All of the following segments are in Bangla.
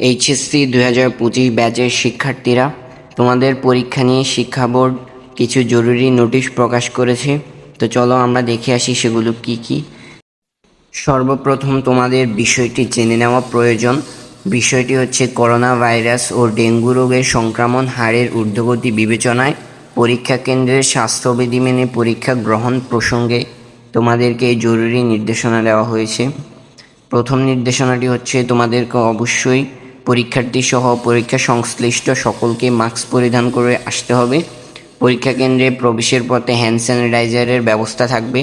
এইচএসসি দু হাজার পঁচিশ ব্যাচের শিক্ষার্থীরা তোমাদের পরীক্ষা নিয়ে শিক্ষা বোর্ড কিছু জরুরি নোটিশ প্রকাশ করেছে। তো চলো আমরা দেখে আসি সেগুলো কি কি। সর্বপ্রথম তোমাদের বিষয়টি জেনে নেওয়া প্রয়োজন। বিষয়টি হচ্ছে করোনা ভাইরাস ও ডেঙ্গু রোগের সংক্রমণ হারের ঊর্ধ্বগতি বিবেচনায় পরীক্ষা কেন্দ্রের স্বাস্থ্যবিধি মেনে পরীক্ষা গ্রহণ প্রসঙ্গে তোমাদেরকে জরুরি নির্দেশনা দেওয়া হয়েছে। প্রথম নির্দেশনাটি হচ্ছে তোমাদেরকে অবশ্যই পরীক্ষার্থী সহ পরীক্ষা সংশ্লিষ্ট সকলকে মাস্ক পরিধান করে আসতে হবে। পরীক্ষা কেন্দ্রে প্রবেশের পথে হ্যান্ড স্যানিটাইজারের ব্যবস্থা থাকবে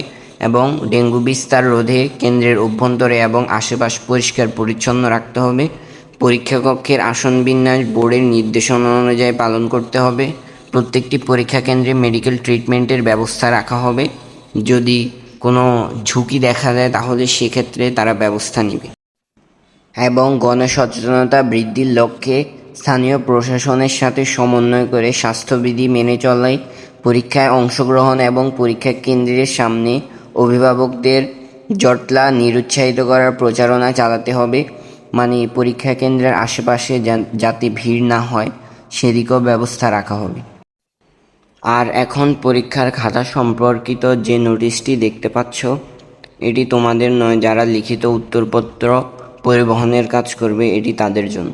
এবং ডেঙ্গু বিস্তার রোধে কেন্দ্রের অভ্যন্তরে এবং আশেপাশ পরিষ্কার পরিচ্ছন্ন রাখতে হবে। পরীক্ষা কক্ষের আসন বিন্যাস বোর্ডের নির্দেশনা অনুযায়ী পালন করতে হবে। প্রত্যেকটি পরীক্ষা কেন্দ্রে মেডিকেল ট্রিটমেন্টের ব্যবস্থা রাখা হবে। যদি কোনো ঝুঁকি দেখা দেয় তাহলে সেক্ষেত্রে তারা ব্যবস্থা নেবে। এবং গণসচেতনতা বৃদ্ধির লক্ষ্যে স্থানীয় প্রশাসনের সাথে সমন্বয় করে স্বাস্থ্যবিধি মেনে চলাই পরীক্ষায় অংশগ্রহণ এবং পরীক্ষা কেন্দ্রের সামনে অভিভাবকদের জটলা নিরুৎসাহিত করার প্রচারণা চালাতে হবে। মানে পরীক্ষা কেন্দ্রের আশেপাশে যাতে ভিড় না হয়, সেদিকেও ব্যবস্থা রাখা হবে। আর এখন পরীক্ষার খাতা সম্পর্কিত যে নোটিশটি দেখতে পাচ্ছ, এটি তোমাদের নয়, যারা লিখিত উত্তরপত্র পরিবহনের কাজ করবে এটি তাদের জন্য।